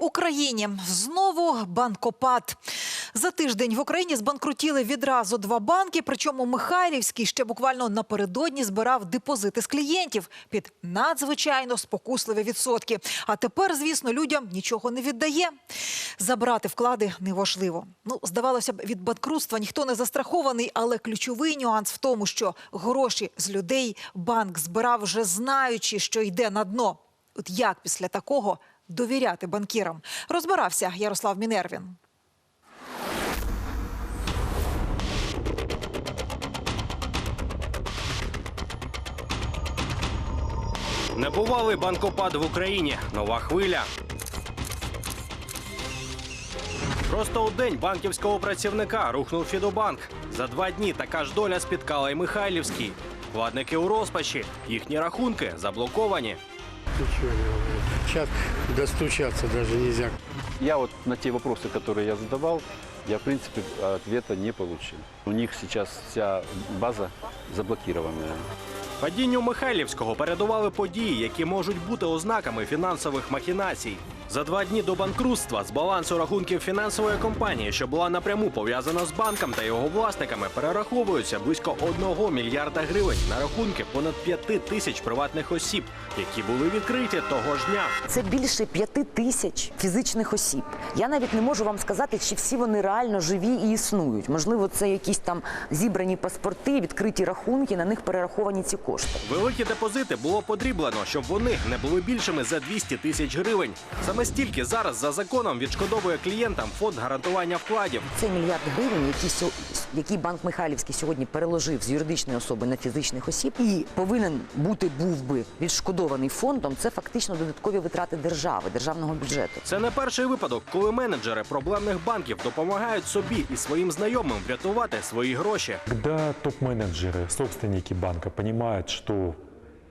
Україні знову банкопад. За тиждень в Україні збанкрутіли відразу два банки. Причому Михайлівський ще буквально напередодні збирав депозити з клієнтів під надзвичайно спокусливі відсотки. А тепер, звісно, людям нічого не віддає. Забрати вклади неважливо. Ну, здавалося б, від банкрутства ніхто не застрахований, але ключовий нюанс в тому, що гроші з людей банк збирав вже знаючи, що йде на дно. От як після такого довіряти банкірам? Розбирався Ярослав Мінервін. Небувалий банкопад в Україні. Нова хвиля. Просто у день банківського працівника рухнув Фідобанк. За два дні така ж доля спіткала й Михайлівський. Вкладники у розпачі, їхні рахунки заблоковані. Ничего не могу. Сейчас достучаться даже нельзя. Я вот на те вопросы, которые я задавал, я, в принципе, ответа не получил. У них сейчас вся база заблокированная. Падінню Михайлівського передували події, які можуть бути ознаками фінансових махінацій. За два дні до банкрутства з балансу рахунків фінансової компанії, що була напряму пов'язана з банком та його власниками, перераховуються близько 1 мільярда гривень на рахунки понад 5 тисяч приватних осіб, які були відкриті того ж дня. Це більше п'яти тисяч фізичних осіб. Я навіть не можу вам сказати, чи всі вони реально живі і існують. Можливо, це якісь там зібрані паспорти, відкриті рахунки, на них перераховані ці кошти. Великі депозити було подріблено, щоб вони не були більшими за 200 тисяч гривень. Саме стільки зараз за законом відшкодовує клієнтам фонд гарантування вкладів. Цей мільярд гривень, який, сьо- який банк Михайлівський сьогодні переложив з юридичної особи на фізичних осіб, і повинен бути був би відшкодований фондом. Це фактично додаткові витрати держави, державного бюджету. Це не перший випадок, коли менеджери проблемних банків допомагають собі і своїм знайомим врятувати свої гроші. Когда топ-менеджеры, собственники банка понимают, что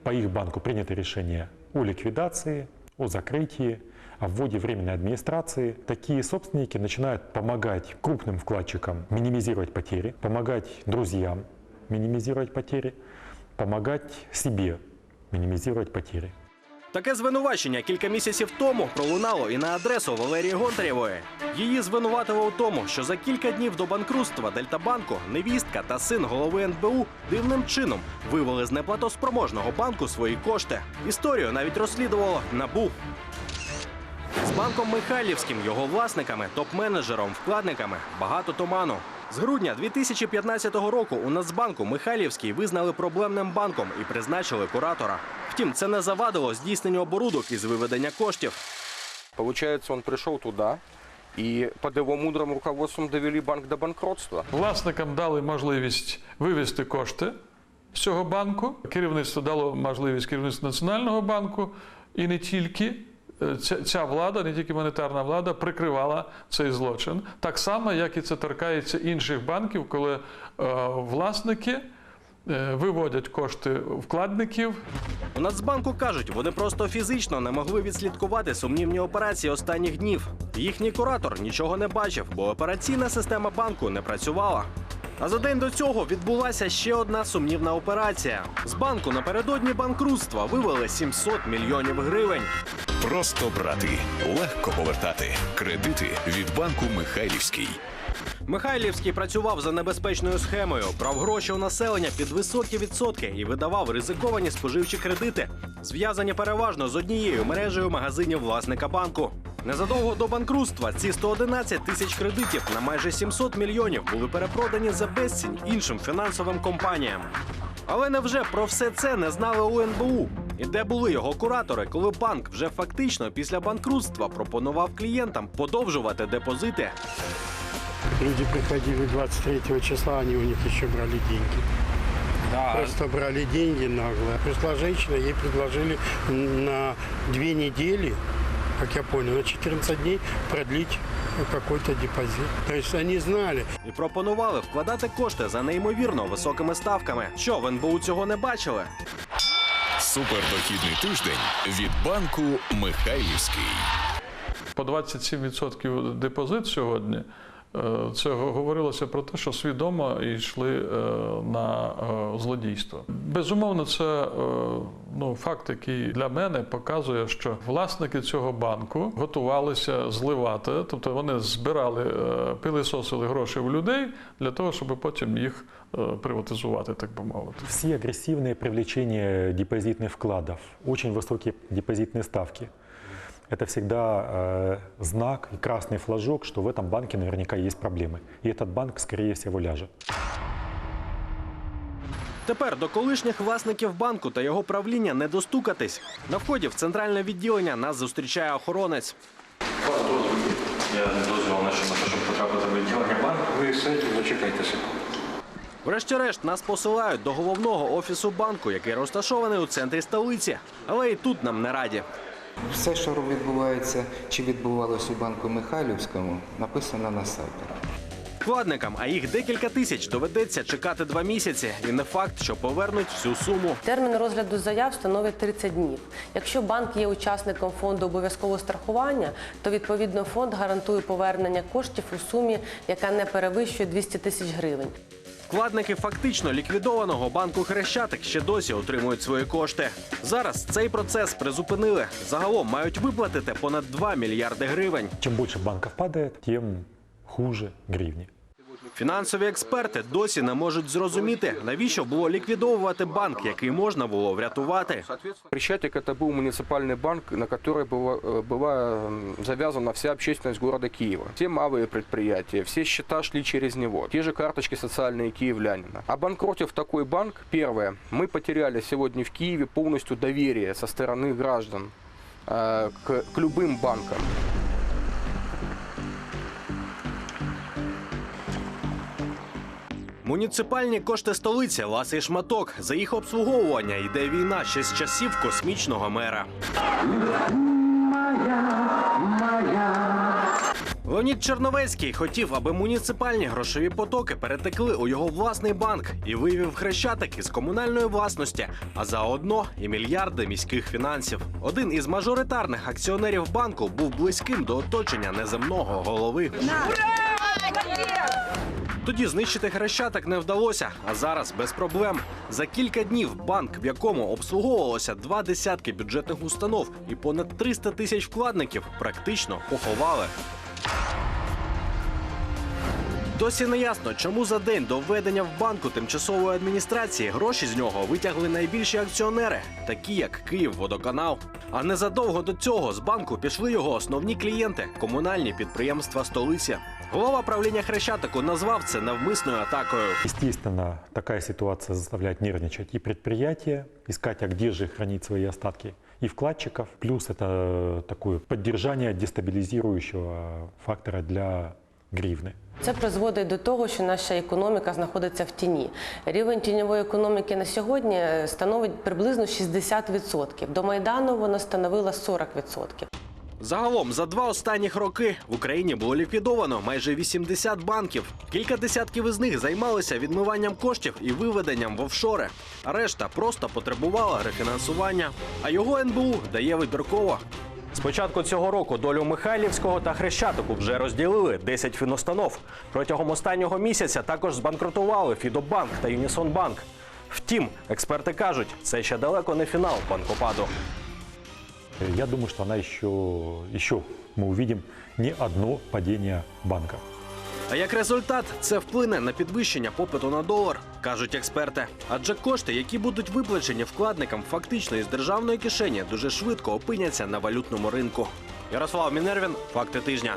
по их банку принято решение о ликвидации, о закрытии, о вводе временной администрации, такие собственники начинают помогать крупным вкладчикам минимизировать потери, помогать друзьям минимизировать потери, помогать себе минимизировать потери. Таке звинувачення кілька місяців тому пролунало і на адресу Валерії Гонтарєвої. Її звинуватили у тому, що за кілька днів до банкрутства Дельтабанку невістка та син голови НБУ дивним чином вивели з неплатоспроможного банку свої кошти. Історію навіть розслідувало НАБУ. З банком Михайлівським, його власниками, топ-менеджером, вкладниками багато туману. З грудня 2015 року у Нацбанку Михайлівський визнали проблемним банком і призначили куратора. Втім, це не завадило здійсненню оборудок із виведення коштів. Получается, он пришел туда, и под его мудрым руководством довели банк до банкротства. Власникам дали можливість вивести кошти з цього банку. Керівництво дало можливість керівництву Національного банку і не тільки. Е, Ця, влада, не тільки монетарна влада, прикривала цей злочин. Так само, як і це торкається інших банків, коли е, власники е, виводять кошти вкладників У Нацбанку кажуть, вони просто фізично не могли відслідкувати сумнівні операції останніх днів. Їхній куратор нічого не бачив, бо операційна система банку не працювала. А за день до цього відбулася ще одна сумнівна операція. З банку напередодні банкрутства вивели 700 мільйонів гривень. Просто брати, легко повертати. Кредити від банку Михайлівський. Михайлівський працював за небезпечною схемою, брав гроші у населення під високі відсотки і видавав ризиковані споживчі кредити, зв'язані переважно з однією мережею магазинів власника банку. Незадовго до банкрутства ці 111 тисяч кредитів на майже 700 мільйонів були перепродані за безцінь іншим фінансовим компаніям. Але невже про все це не знали у НБУ? І де були його куратори, коли банк вже фактично після банкрутства пропонував клієнтам подовжувати депозити Люди приходили 23 числа, они у них еще брали деньги. Просто брали деньги нагло. Пришла женщина, ей предложили на две недели, как я понял, на 14 дней продлить какой-то депозит. То есть они знали. і пропонували вкладати кошти за неймовірно високими ставками. Що в НБУ цього не бачили? Супердохідний тиждень від банку Михайлівський. по 27% депозит сьогодні е, це говорилося про те, що свідомо йшли е, на е, злодійство. Безумовно, це ну, факт, який для мене показує, що власники цього банку готувалися зливати, тобто вони збирали, пилисосили гроші в людей для того, щоб потім їх приватизувати, так би мовити. Все агрессивные привлечения депозитных вкладов, очень высокие депозитные ставки. Это всегда э, знак и красный флажок, что в этом банке наверняка есть проблемы. И этот банк, скорее всего, ляжет. Тепер до колишніх власників банку та його правління не достукатись. На вході в центральне відділення нас зустрічає охоронець. Я не дозволив на що на те, щоб потрапити в відділення банку. Ви сидите, зачекайте секунду. Врешті-решт нас посилають до головного офісу банку, який розташований у центрі столиці. Але і тут нам не раді. Все, що відбувається чи відбувалось у банку Михайлівському, написано на сайті. Вкладникам, а їх декілька тисяч, доведеться чекати два місяці. І не факт, що повернуть всю суму. Термін розгляду заяв становить 30 днів. Якщо банк є учасником фонду обов'язкового страхування, то відповідно фонд гарантує повернення коштів у сумі, яка не перевищує 200 тисяч гривень. Вкладники фактично ліквідованого банку Хрещатик ще досі отримують свої кошти. Зараз цей процес призупинили. Загалом мають виплатити понад 2 мільярди гривень. Чем больше банков падает, тем хуже гривни. Фінансові експерти досі не можуть зрозуміти, навіщо було ліквідовувати банк, який можна було врятувати. Крещатик это был муниципальный банк, на который была, э, была м, завязана вся общественность города Киева. Все малые предприятия, все счета шли через него. Те же карточки социальные киевлянина. Обанкротив такой банк, первое, мы потеряли сегодня в Киеве полностью доверие со стороны граждан э, к, к любым банкам. Муніципальні кошти столиці ласий шматок. За їх обслуговування йде війна ще з часів космічного мера. Леонід Черновецький хотів, аби муніципальні грошові потоки перетекли у його власний банк і вивів хрещатик із комунальної власності, а заодно і мільярди міських фінансів. Один із мажоритарних акціонерів банку був близьким до оточення неземного голови. Тоді знищити хрещатик не вдалося, а зараз без проблем. За кілька днів банк, в якому обслуговувалося два десятки бюджетних установ і понад 300 тисяч вкладників, практично поховали. Досі не ясно, чому за день до введення в банку тимчасової адміністрації гроші з нього витягли найбільші акціонери, такі як Київводоканал. А незадовго до цього з банку пішли його основні клієнти комунальні підприємства столиці. Голова правління Хрещатику назвав це навмисною атакою. Естественно, такая ситуация заставляет нервничать и предприятия, искать, а где же хранить свои остатки, и вкладчиков. Плюс это такое поддержание дестабилизирующего фактора для гривны. Це призводить до того, що наша економіка знаходиться в тіні. Рівень тіньової економіки на сьогодні становить приблизно 60%. До Майдану вона становила 40%. Загалом за два останніх роки в Україні було ліквідовано майже 80 банків. Кілька десятків із них займалися відмиванням коштів і виведенням в офшори. А решта просто потребувала рефінансування. А його НБУ дає вибірково. З початку цього року долю Михайлівського та Хрещатику вже розділили 10 фіностанов. Протягом останнього місяця також збанкрутували Фідобанк та Юнісонбанк. Втім, експерти кажуть, це ще далеко не фінал банкопаду. Я думаю, что она еще, еще мы увидим не одно падение банка. А як результат, це вплине на підвищення попиту на долар, кажуть експерти. Адже кошти, які будуть виплачені вкладникам фактично із державної кишені, дуже швидко опиняться на валютному ринку. Ярослав Мінервін, факти тижня.